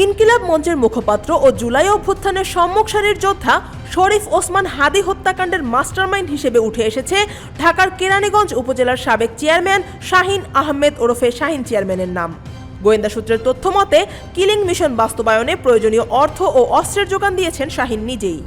ইনকিলাব মঞ্চের মুখপাত্র ও জুলাই অভ্যুত্থানের সম্মুখ সারির যোদ্ধা শরীফ ওসমান হাদি হত্যাকাণ্ডের মাস্টারমাইন্ড হিসেবে উঠে এসেছে ঢাকার কেরানীগঞ্জ উপজেলার সাবেক চেয়ারম্যান শাহিন আহমেদ ওরফে শাহিন চেয়ারম্যানের নাম। গোয়েন্দা সূত্রের তথ্য মতে কিলিং মিশন বাস্তবায়নে প্রয়োজনীয় অর্থ ও অস্ত্রের যোগান দিয়েছেন শাহিন নিজেই।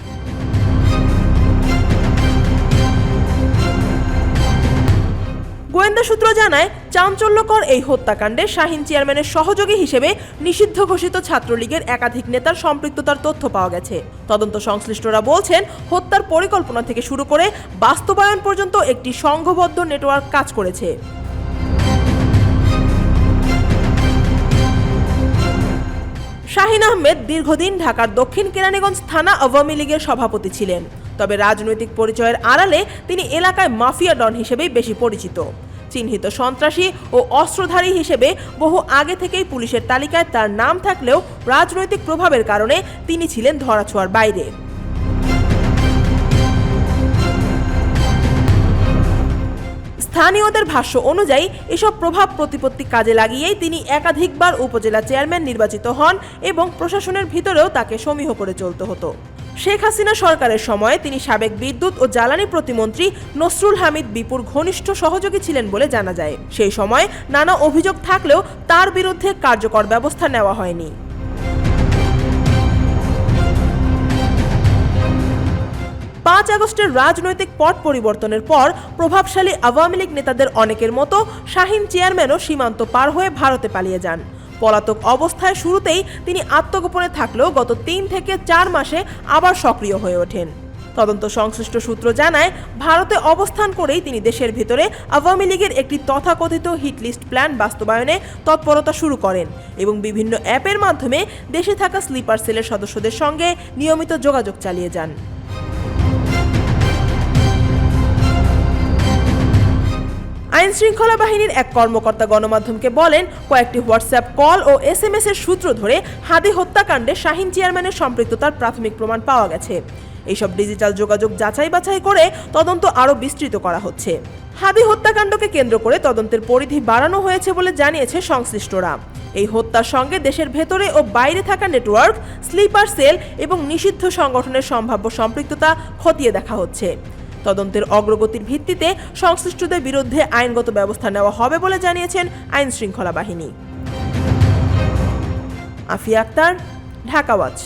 সূত্র জানায়, চাঞ্চল্যকর এই হত্যাকাণ্ডে শাহিন চেয়ারম্যানের সহযোগী হিসেবে নিষিদ্ধ ঘোষিত ছাত্রলীগের একাধিক নেতার সম্পৃক্ততার তথ্য পাওয়া গেছে। তদন্ত সংশ্লিষ্টরা বলছেন, হত্যার পরিকল্পনা থেকে শুরু করে বাস্তবায়ন পর্যন্ত একটি সংঘবদ্ধ নেটওয়ার্ক কাজ করেছে। শাহিন আহমেদ দীর্ঘদিন ঢাকার দক্ষিণ কেরানীগঞ্জ থানা আওয়ামী লীগের সভাপতি ছিলেন। তবে রাজনৈতিক পরিচয়ের আড়ালে তিনি এলাকায় মাফিয়া ডন হিসেবেই বেশি পরিচিত। চিহ্নিত সন্ত্রাসী ও অস্ত্রধারী হিসেবে বহু আগে থেকেই পুলিশের তালিকায় তার নাম থাকলেও রাজনৈতিক প্রভাবের কারণে তিনি ছিলেন ধরাছোঁয়ার বাইরে। স্থানীয়দের ভাষ্য অনুযায়ী, এসব প্রভাব প্রতিপত্তি কাজে লাগিয়েই তিনি একাধিকবার উপজেলা চেয়ারম্যান নির্বাচিত হন এবং প্রশাসনের ভিতরেও তাকে সমীহ করে চলতে হতো। শেখ হাসিনা সরকারের সময় তিনি সাবেক বিদ্যুৎ ও জ্বালানি প্রতিমন্ত্রী নসরুল হামিদ বিপুর ঘনিষ্ঠ সহযোগী ছিলেন বলে জানা যায়। সেই সময় নানা অভিযোগ থাকলেও তার বিরুদ্ধে কার্যকর ব্যবস্থা নেওয়া হয়নি। পাঁচ আগস্টের রাজনৈতিক পট পরিবর্তনের পর প্রভাবশালী আওয়ামী লীগ নেতাদের অনেকের মতো শাহিন চেয়ারম্যানও সীমান্ত পার হয়ে ভারতে পালিয়ে যান। পলাতক অবস্থায় শুরুতেই তিনি আত্মগোপনে থাকলেও গত তিন থেকে চার মাসে আবার সক্রিয় হয়ে ওঠেন। তদন্ত সংশ্লিষ্ট সূত্র জানায়, ভারতে অবস্থান করেই তিনি দেশের ভিতরে আওয়ামী লীগের একটি তথাকথিত হিটলিস্ট প্ল্যান বাস্তবায়নে তৎপরতা শুরু করেন এবং বিভিন্ন অ্যাপের মাধ্যমে দেশে থাকা স্লিপার সেলের সদস্যদের সঙ্গে নিয়মিত যোগাযোগ চালিয়ে যান। আইন শৃঙ্খলা বাহিনীর এক কর্মকর্তা গণমাধ্যমকে বলেন, কয়েকটি হোয়াটসঅ্যাপ কল ও এস এম এস এর সূত্র ধরে হাদি হত্যাকাণ্ডে শাহিন চেয়ারম্যানের সম্পৃক্ততার প্রাথমিক প্রমাণ পাওয়া গেছে। এইসব ডিজিটাল যোগাযোগ যাচাই বাছাই করে তদন্ত আরও বিস্তৃত করা হচ্ছে। হাদি হত্যাকাণ্ডকে কেন্দ্র করে তদন্তের পরিধি বাড়ানো হয়েছে বলে জানিয়েছে সংশ্লিষ্টরা। এই হত্যার সঙ্গে দেশের ভেতরে ও বাইরে থাকা নেটওয়ার্ক, স্লিপার সেল এবং নিষিদ্ধ সংগঠনের সম্ভাব্য সম্পৃক্ততা খতিয়ে দেখা হচ্ছে। তদন্তের অগ্রগতির ভিত্তিতে সংশ্লিষ্টদের বিরুদ্ধে আইনগত ব্যবস্থা নেওয়া হবে বলে জানিয়েছেন আইন শৃঙ্খলা বাহিনী Afia Akter, Dhaka watch